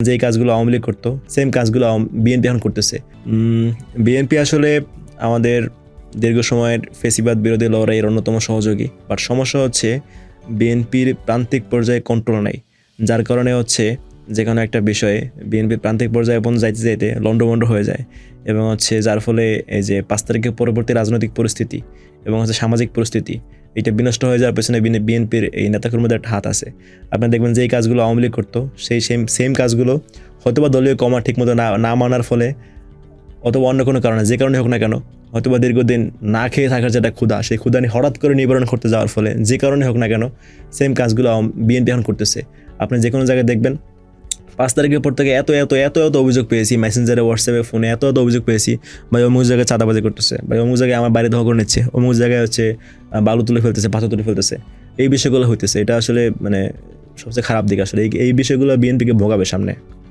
যে কাজগুলো আওয়ামী লীগ করতো সেম কাজগুলো বিএনপি এখন করতেছে। বিএনপি আসলে আমাদের দীর্ঘ সময়ের ফেসিবাদ বিরোধী লড়াইয়ের অন্যতম সহযোগী। বাট সমস্যা হচ্ছে বিএনপির প্রান্তিক পর্যায়ে কন্ট্রোল নাই। যার কারণে হচ্ছে যে কোনো একটা বিষয়ে বিএনপির প্রান্তিক পর্যায়ে পর্যন্ত যাইতে যাইতে লন্ডভন্ড হয়ে যায়। এবং হচ্ছে যার ফলে এই যে পাঁচ তারিখের পরবর্তী রাজনৈতিক পরিস্থিতি এবং হচ্ছে সামাজিক পরিস্থিতি এটা বিনষ্ট হয়ে যাওয়ার পেছনে বিএনপির এই নেতাকর্মীদের একটা হাত আছে। আপনি দেখবেন যে এই কাজগুলো আওয়ামী লীগ করতো, সেই সেম সেম কাজগুলো হয়তোবা দলীয় কমা ঠিকমতো না না মানার ফলে অথবা অন্য কোনো কারণে, যে কারণে হোক না কেন, হয়তোবা দীর্ঘদিন না খেয়ে থাকার যেটা ক্ষুধা, সেই ক্ষুধা নিয়ে হঠাৎ করে নিবারণ করতে যাওয়ার ফলে যে কারণে হোক না কেন, সেম কাজগুলো বিএনপি এখন করতেছে। আপনি যে কোনো জায়গায় দেখবেন পাঁচ তারিখের পর থেকে এত এত এত এত অভিযোগ পেয়েছি মেসেঞ্জারে হোয়াটসঅ্যাপে ফোনে এত এত অভিযোগ পেয়েছি। ভাই, অমুক জায়গায় চাঁদাবাজি করতেছে। ভাই, অমুক জায়গায় আমার বাড়ি ধোয়া করে নিচ্ছে। অমুক জায়গায় হচ্ছে বালু তুলে ফেলতেছে, পাথর তুলে ফেলতেছে। এই বিষয়গুলো হইতেছে। এটা আসলে মানে সবচেয়ে খারাপ দিক আসলে। এই বিষয়গুলো বিএনপিকে ভোগাবে সামনে।